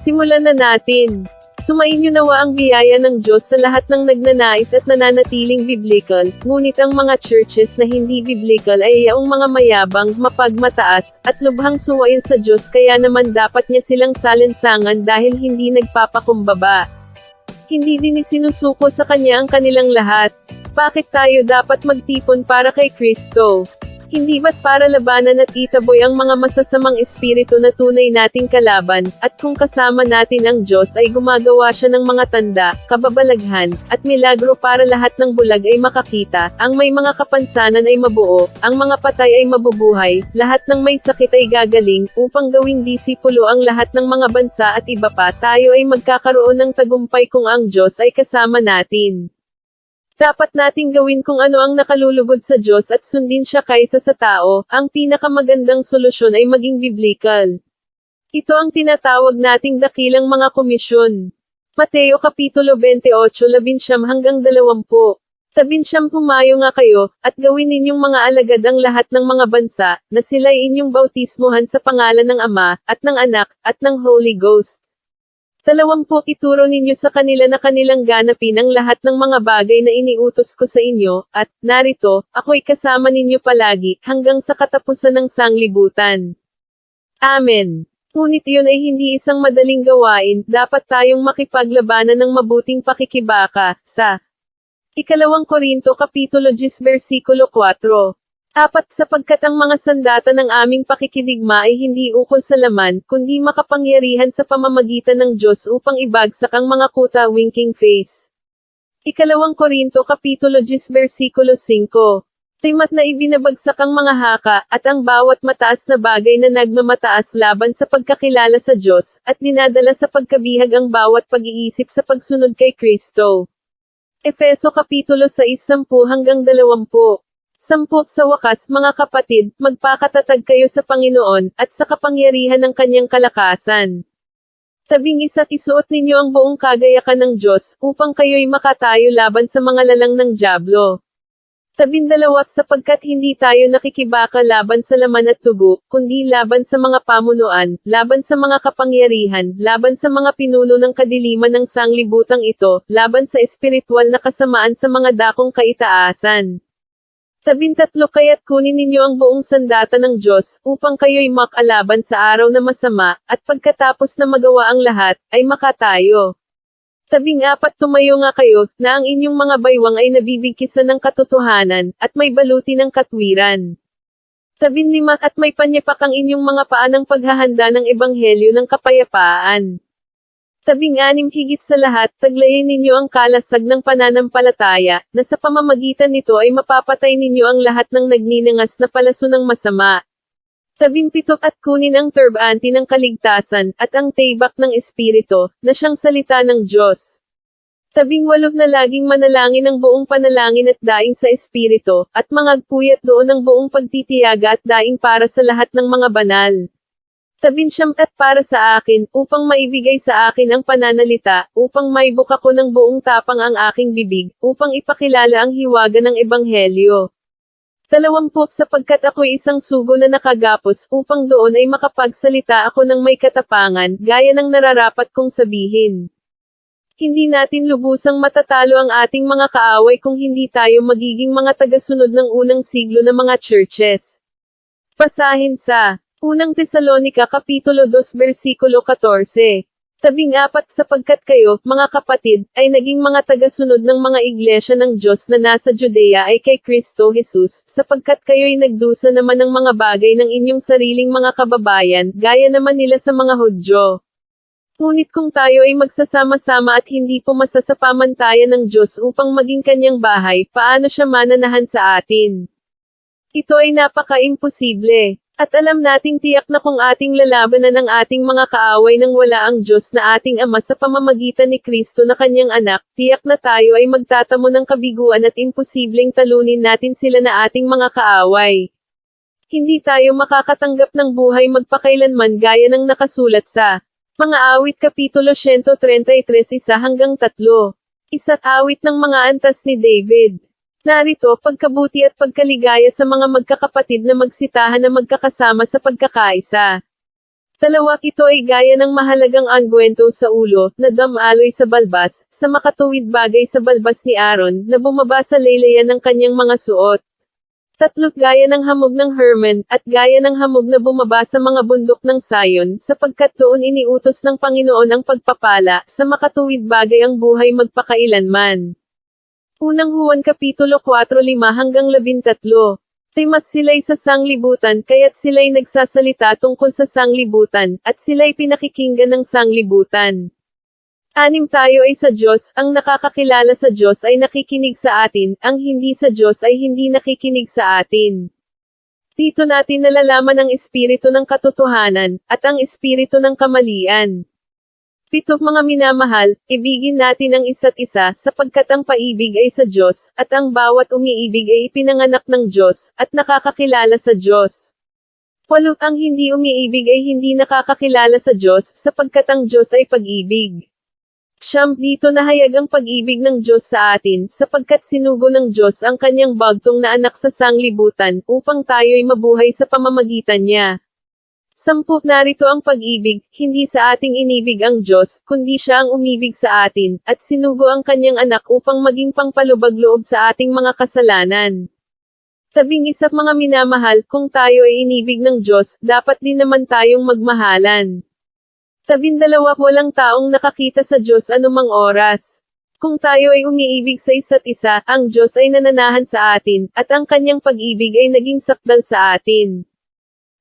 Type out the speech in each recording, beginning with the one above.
Simulan na natin. Sumainyo nawa ang biyaya ng Diyos sa lahat ng nagnanais at nananatiling biblical, ngunit ang mga churches na hindi biblical ay yaong mga mayabang, mapagmataas, at lubhang suwain sa Diyos kaya naman dapat niya silang salinsangan dahil hindi nagpapakumbaba. Hindi din isinusuko sa Kanya ang kanilang lahat. Bakit tayo dapat magtipon para kay Kristo? Hindi ba't para labanan at itaboy ang mga masasamang espiritu na tunay nating kalaban, at kung kasama natin ang Diyos ay gumagawa siya ng mga tanda, kababalaghan, at milagro para lahat ng bulag ay makakita, ang may mga kapansanan ay mabuo, ang mga patay ay mabubuhay, lahat ng may sakit ay gagaling, upang gawing disipulo ang lahat ng mga bansa at iba pa, tayo ay magkakaroon ng tagumpay kung ang Diyos ay kasama natin. Dapat nating gawin kung ano ang nakalulugod sa Diyos at sundin siya kaysa sa tao, ang pinakamagandang solusyon ay maging biblical. Ito ang tinatawag nating dakilang mga komisyon. Mateo Kapitulo 28 labinsyam hanggang 20. Tabinsyam pumayo nga kayo, at gawin ninyong mga alagad ang lahat ng mga bansa, na sila'y inyong bautismuhan sa pangalan ng Ama, at ng Anak, at ng Holy Ghost. Dalawampu ituro ninyo sa kanila na kanilang ganapin ang lahat ng mga bagay na iniutos ko sa inyo, at, narito, ako'y kasama ninyo palagi, hanggang sa katapusan ng sanglibutan. Amen. Ngunit iyon ay hindi isang madaling gawain, dapat tayong makipaglabanan ng mabuting pakikibaka, sa Ikalawang Korinto Kapitulo 10 Versikulo 4. Apat sapagkat ang mga sandata ng aming pakikidigma ay hindi ukol sa laman, kundi makapangyarihan sa pamamagitan ng Diyos upang ibagsak ang mga kuta winking face. Ikalawang Korinto Kapitulo 10 Versikulo 5. Timat na ibinabagsak ang mga haka, at ang bawat mataas na bagay na nagmamataas laban sa pagkakilala sa Diyos, at dinadala sa pagkabihag ang bawat pag-iisip sa pagsunod kay Kristo. Efeso Kapitulo 6 10 hanggang 20. Samput sa wakas mga kapatid, magpakatatag kayo sa Panginoon, at sa kapangyarihan ng kanyang kalakasan. Tabing isa't isuot ninyo ang buong kagayakan ng Diyos, upang kayo'y makatayo laban sa mga lalang ng Diablo. Tabindalawat sapagkat hindi tayo nakikibaka laban sa laman at tugo, kundi laban sa mga pamunuan, laban sa mga kapangyarihan, laban sa mga pinuno ng kadiliman ng sanglibutang ito, laban sa espiritual na kasamaan sa mga dakong kaitaasan. Tabintatlo kaya't kunin ninyo ang buong sandata ng Diyos, upang kayo'y makalaban sa araw na masama, at pagkatapos na magawa ang lahat, ay makatayo. Tabing apat tumayo nga kayo, na ang inyong mga baywang ay nabibigkisan ng katotohanan, at may baluti ng katwiran. Tabing lima at may panyapak ang inyong mga paa ng paghahanda ng ebanghelyo ng kapayapaan. Tabing anim higit sa lahat, taglayin ninyo ang kalasag ng pananampalataya, na sa pamamagitan nito ay mapapatay ninyo ang lahat ng nagninangas na palaso ng masama. Tabing pito at kunin ang turbante ng kaligtasan, at ang tibak ng Espiritu, na siyang salita ng Diyos. Tabing walog na laging manalangin ng buong panalangin at daing sa Espiritu, at mangagpuyat doon ng buong pagtitiyaga at daing para sa lahat ng mga banal. Tabinsyam at para sa akin, upang maibigay sa akin ang pananalita, upang maibuk ako ng buong tapang ang aking bibig, upang ipakilala ang hiwaga ng Ebanghelyo. Dalawamput sapagkat ako'y isang sugo na nakagapos, upang doon ay makapagsalita ako ng may katapangan, gaya ng nararapat kong sabihin. Hindi natin lubusang matatalo ang ating mga kaaway kung hindi tayo magiging mga tagasunod ng unang siglo na mga churches. Pasahin sa Unang Tesalonika Kapitulo 2 Versikulo 14. Tabing apat sapagkat kayo, mga kapatid, ay naging mga tagasunod ng mga iglesia ng Diyos na nasa Judea ay kay Kristo Jesus, sapagkat kayo'y nagdusa naman ng mga bagay ng inyong sariling mga kababayan, gaya naman nila sa mga Hudyo. Ngunit kung tayo ay magsasama-sama at hindi pumasa sa pamantayan ng Diyos upang maging kanyang bahay, paano siya mananahan sa atin? Ito ay napaka-imposible. At alam nating tiyak na kung ating lalabanan ang ating mga kaaway nang wala ang Diyos na ating Ama sa pamamagitan ni Kristo na kanyang anak, tiyak na tayo ay magtatamo ng kabiguan at imposibleng talunin natin sila na ating mga kaaway. Hindi tayo makakatanggap ng buhay magpakailanman gaya ng nakasulat sa mga awit Kapitulo 133 isa hanggang 3. Isa't awit ng mga antas ni David. Narito, pagkabuti at pagkaligaya sa mga magkakapatid na magsitahan na magkakasama sa pagkakaisa. Talawak ito ay gaya ng mahalagang angwento sa ulo, na damaloy sa balbas, sa makatuwid bagay sa balbas ni Aaron, na bumaba sa laylayan ng kanyang mga suot. Tatlot gaya ng hamog ng Herman, at gaya ng hamog na bumaba sa mga bundok ng Sayon, sapagkat doon iniutos ng Panginoon ang pagpapala, sa makatuwid bagay ang buhay magpakailanman. Unang Huwan Kapitulo 4 5 hanggang 13 Timat sila'y sa sanglibutan, kaya't sila'y nagsasalita tungkol sa sanglibutan, at sila'y pinakikinggan ng sanglibutan. Anim tayo ay sa Diyos, ang nakakakilala sa Diyos ay nakikinig sa atin, ang hindi sa Diyos ay hindi nakikinig sa atin. Dito natin nalalaman ang espiritu ng katotohanan, at ang espiritu ng kamalian. Pito mga minamahal, ibigin natin ang isa't isa, sapagkat ang paibig ay sa Diyos, at ang bawat umiibig ay ipinanganak ng Diyos, at nakakakilala sa Diyos. Walo ang hindi umiibig ay hindi nakakakilala sa Diyos, sapagkat ang Diyos ay pag-ibig. Siyam, dito nahayag ang pag-ibig ng Diyos sa atin, sapagkat sinugo ng Diyos ang kanyang bagtong na anak sa sanglibutan, upang tayo'y mabuhay sa pamamagitan niya. Sampu, narito ang pag-ibig, hindi sa ating inibig ang Diyos, kundi siya ang umibig sa atin, at sinugo ang kanyang anak upang maging pangpalubag loob sa ating mga kasalanan. Tabing isa mga minamahal, kung tayo ay inibig ng Diyos, dapat din naman tayong magmahalan. Tabindalawa walang taong nakakita sa Diyos anumang oras. Kung tayo ay umiibig sa isa't isa, ang Diyos ay nananahan sa atin, at ang kanyang pag-ibig ay naging sakdal sa atin.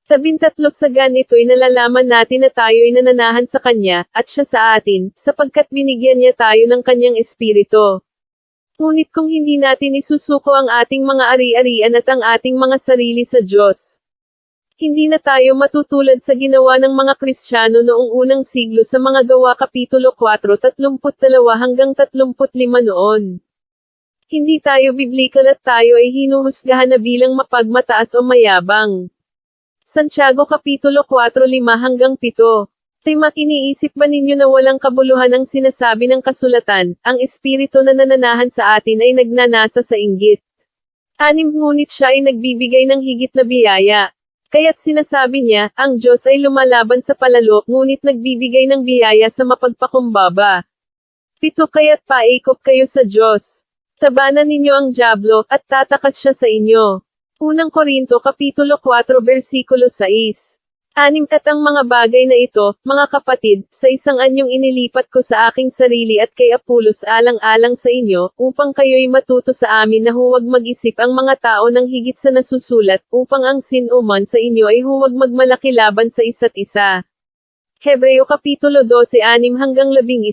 Tabintatlot sa ganito'y nalalaman natin na tayo ay nananahan sa Kanya, at siya sa atin, sapagkat binigyan niya tayo ng Kanyang Espiritu. Ngunit kung hindi natin isusuko ang ating mga ari-arian at ang ating mga sarili sa Diyos, hindi na tayo matutulad sa ginawa ng mga Kristiyano noong unang siglo sa mga gawa Kapitulo 4 32 hanggang 35 noon. Hindi tayo biblikal at tayo ay hinuhusgahan na bilang mapagmataas o mayabang. Santiago Kapitulo 4 5 hanggang 7. Timak iniisip ba ninyo na walang kabuluhan ang sinasabi ng kasulatan, ang espiritu na nananahan sa atin ay nagnanasa sa inggit. Anim ngunit siya ay nagbibigay ng higit na biyaya. Kaya't sinasabi niya, ang Diyos ay lumalaban sa palalo, ngunit nagbibigay ng biyaya sa mapagpakumbaba. Pito kaya't paikop kayo sa Diyos. Tabanan ninyo ang Diablo, at tatakas siya sa inyo. Unang Korinto Kapitulo 4 Versikulo 6 Anim at ang mga bagay na ito, mga kapatid, sa isang anyong inilipat ko sa aking sarili at kay Apulos alang-alang sa inyo, upang kayo'y matuto sa amin na huwag mag-isip ang mga tao ng higit sa nasusulat, upang ang sin o man sa inyo ay huwag magmalaki laban sa isa't isa. Hebreo Kapitulo 12 6 hanggang 11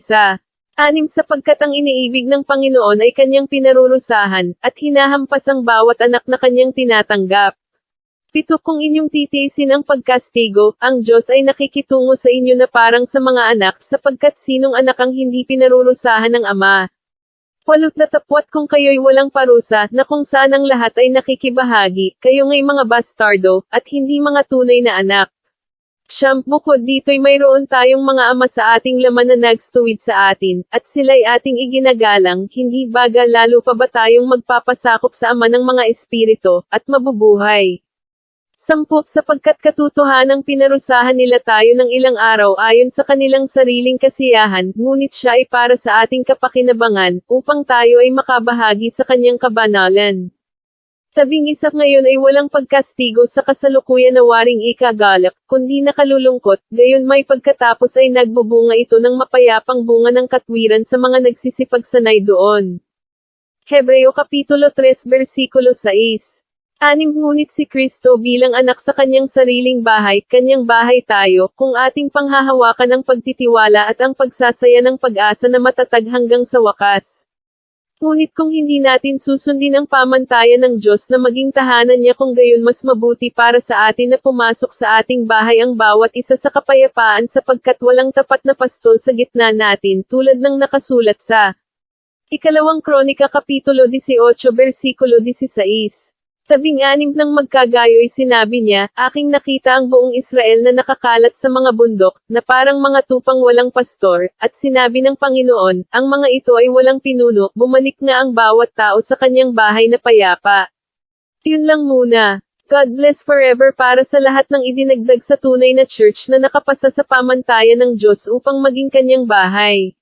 Anim sapagkat ang iniibig ng Panginoon ay kanyang pinarurusahan, at hinahampas ang bawat anak na kanyang tinatanggap. Pito kung inyong titiisin ang pagkastigo, ang Diyos ay nakikitungo sa inyo na parang sa mga anak, sapagkat sinong anak ang hindi pinarurusahan ng Ama. Walot na tapwat kung kayo'y walang parusa, na kung saan ang lahat ay nakikibahagi, kayo nga'y mga bastardo, at hindi mga tunay na anak. Siyam, bukod dito'y mayroon tayong mga ama sa ating laman na nagstuwid sa atin, at sila'y ating iginagalang, hindi baga lalo pa ba tayong magpapasakop sa ama ng mga espirito, at mabubuhay. Sampu, sapagkat katotohanang pinarusahan nila tayo ng ilang araw ayon sa kanilang sariling kasiyahan, ngunit siya ay para sa ating kapakinabangan, upang tayo ay makabahagi sa kanyang kabanalan. Tabing isap ngayon ay walang pagkastigo sa kasalukuyan na waring ikagalak, kundi nakalulungkot, gayon may pagkatapos ay nagbubunga ito ng mapayapang bunga ng katwiran sa mga nagsisipagsanay doon. Hebreo Kapitulo 3 Versikulo 6 Anim ngunit si Kristo bilang anak sa kanyang sariling bahay, kanyang bahay tayo, kung ating panghahawakan ang pagtitiwala at ang pagsasaya ng pag-asa na matatag hanggang sa wakas. Ngunit kung hindi natin susundin ang pamantayan ng Diyos na maging tahanan niya kung gayon mas mabuti para sa atin na pumasok sa ating bahay ang bawat isa sa kapayapaan sapagkat walang tapat na pastol sa gitna natin tulad ng nakasulat sa Ikalawang Kronika Kapitulo 18 Versikulo 16 Tabing-anim ng magkagayoy sinabi niya, aking nakita ang buong Israel na nakakalat sa mga bundok, na parang mga tupang walang pastor, at sinabi ng Panginoon, ang mga ito ay walang pinuno, bumalik na ang bawat tao sa kanyang bahay na payapa. Yun lang muna. God bless forever para sa lahat ng idinagdag sa tunay na church na nakapasa sa pamantayan ng Diyos upang maging kanyang bahay.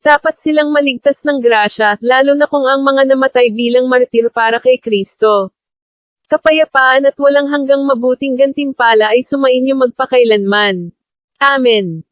Dapat silang maligtas ng grasya, lalo na kung ang mga namatay bilang martir para kay Kristo. Kapayapaan at walang hanggang mabuting gantimpala ay sumainyo magpakailanman. Amen.